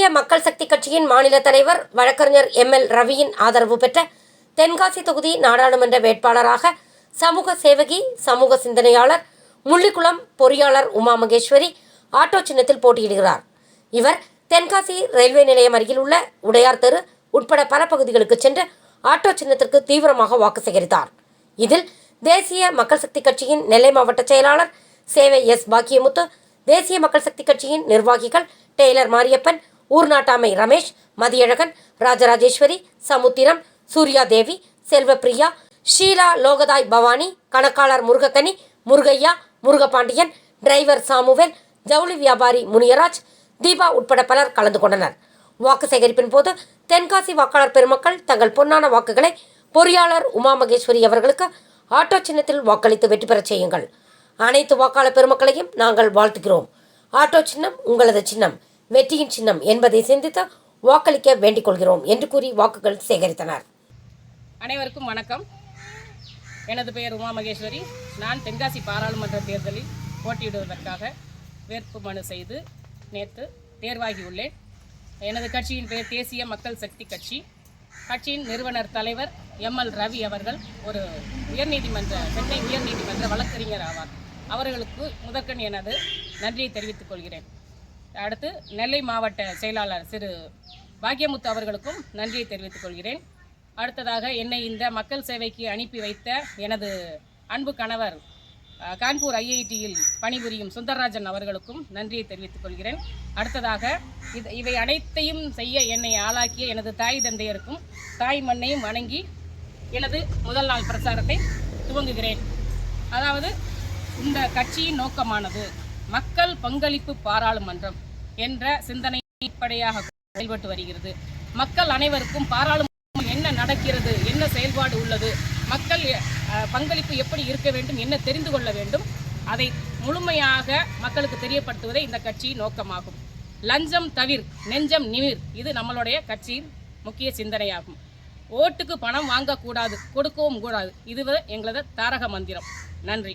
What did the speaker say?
ஐக்கிய மக்கள் சக்தி கட்சியின் மாநில தலைவர் வழக்கறிஞர் எம் எல் ரவியின் ஆதரவு பெற்ற தென்காசி தொகுதி நாடாளுமன்ற வேட்பாளராக சமூக சேவகி சமூக சிந்தனையாளர் முள்ளிக்குளம் பொறியாளர் உமா மகேஸ்வரி ஆட்டோ சின்னத்தில் போட்டியிடுகிறார். இவர் தென்காசி ரயில்வே நிலையம் அருகில் உள்ள உடையார் தெரு உட்பட பல பகுதிகளுக்கு சென்று ஆட்டோ சின்னத்திற்கு தீவிரமாக வாக்கு சேகரித்தார். இதில் தேசிய மக்கள் சக்தி கட்சியின் நெல்லை மாவட்ட செயலாளர் சேவை எஸ் பாக்கியமுத்து தேசிய மக்கள் சக்தி கட்சியின் நிர்வாகிகள் டெய்லர் மாரியப்பன் ஊர்நாட்டாமை ரமேஷ் மதியழகன் ராஜராஜேஸ்வரி சமுத்திரம் சூர்யா தேவி செல்வப்பிரியா ஷீலா லோகதாய் பவானி கணக்காளர் முருகக்கனி முருகையா முருகபாண்டியன் டிரைவர் சாமுவேல் ஜவுளி வியாபாரி முனியராஜ் தீபா உட்பட பலர் கலந்து கொண்டனர். வாக்கு சேகரிப்பின் போது தென்காசி வாக்காளர் பெருமக்கள் தங்கள் பொன்னான வாக்குகளை பொறியாளர் உமா மகேஸ்வரி அவர்களுக்கு ஆட்டோ சின்னத்தில் வாக்களித்து வெற்றி பெறச் செய்யுங்கள். அனைத்து வாக்காளர் பெருமக்களையும் நாங்கள் வாழ்த்துகிறோம். ஆட்டோ சின்னம் உங்களது சின்னம். வெற்றியின் சின்னம் என்பதை சிந்தித்து வாக்களிக்க வேண்டிக் கொள்கிறோம் என்று கூறி வாக்குகள் சேகரித்தனர். அனைவருக்கும் வணக்கம். எனது பெயர் உமா மகேஸ்வரி. நான் தென்காசி பாராளுமன்ற தேர்தலில் போட்டியிடுவதற்காக வேட்பு மனு செய்து நேற்று தேர்வாகியுள்ளேன். எனது கட்சியின் பெயர் தேசிய மக்கள் சக்தி கட்சி. கட்சியின் நிறுவனர் தலைவர் எம் எல் ரவி அவர்கள் ஒரு உயர்நீதிமன்ற சென்னை உயர்நீதிமன்ற வழக்கறிஞர் ஆவார். அவர்களுக்கு முதற்கண் எனது நன்றியை தெரிவித்துக் கொள்கிறேன். அடுத்து நெல்லை மாவட்ட செயலாளர் சிறு பாக்கியமுத்து அவர்களுக்கும் நன்றியை தெரிவித்துக் கொள்கிறேன். அடுத்ததாக என்னை இந்த மக்கள் சேவைக்கு அனுப்பி வைத்த எனது அன்பு கணவர் கான்பூர் ஐஐடியில் பணிபுரியும் சுந்தரராஜன் அவர்களுக்கும் நன்றியை தெரிவித்துக் கொள்கிறேன். அடுத்ததாக இது இவை அனைத்தையும் செய்ய என்னை ஆளாக்கிய எனது தாய் தந்தையருக்கும் தாய் மண்ணையும் வணங்கி எனது முதல் நாள் பிரச்சாரத்தை துவங்குகிறேன். அதாவது இந்த கட்சியின் நோக்கமானது. மக்கள் பங்களிப்பு பாராளுமன்றம் என்ற சிந்தனை அடிப்படையாக செயல்பட்டு வருகிறது. மக்கள் அனைவருக்கும் பாராளுமன்றம் என்ன நடக்கிறது என்ன செயல்பாடு உள்ளது மக்கள் பங்களிப்பு எப்படி இருக்க வேண்டும் என்ன தெரிந்து கொள்ள வேண்டும் அதை முழுமையாக மக்களுக்கு தெரியப்படுத்துவதே இந்த கட்சியின் நோக்கமாகும். லஞ்சம் தவிர் நெஞ்சம் நிமிர் இது நம்மளுடைய கட்சியின் முக்கிய சிந்தனையாகும். ஓட்டுக்கு பணம் வாங்கக்கூடாது கொடுக்கவும் கூடாது இதுவே எங்களது தாரக மந்திரம். நன்றி.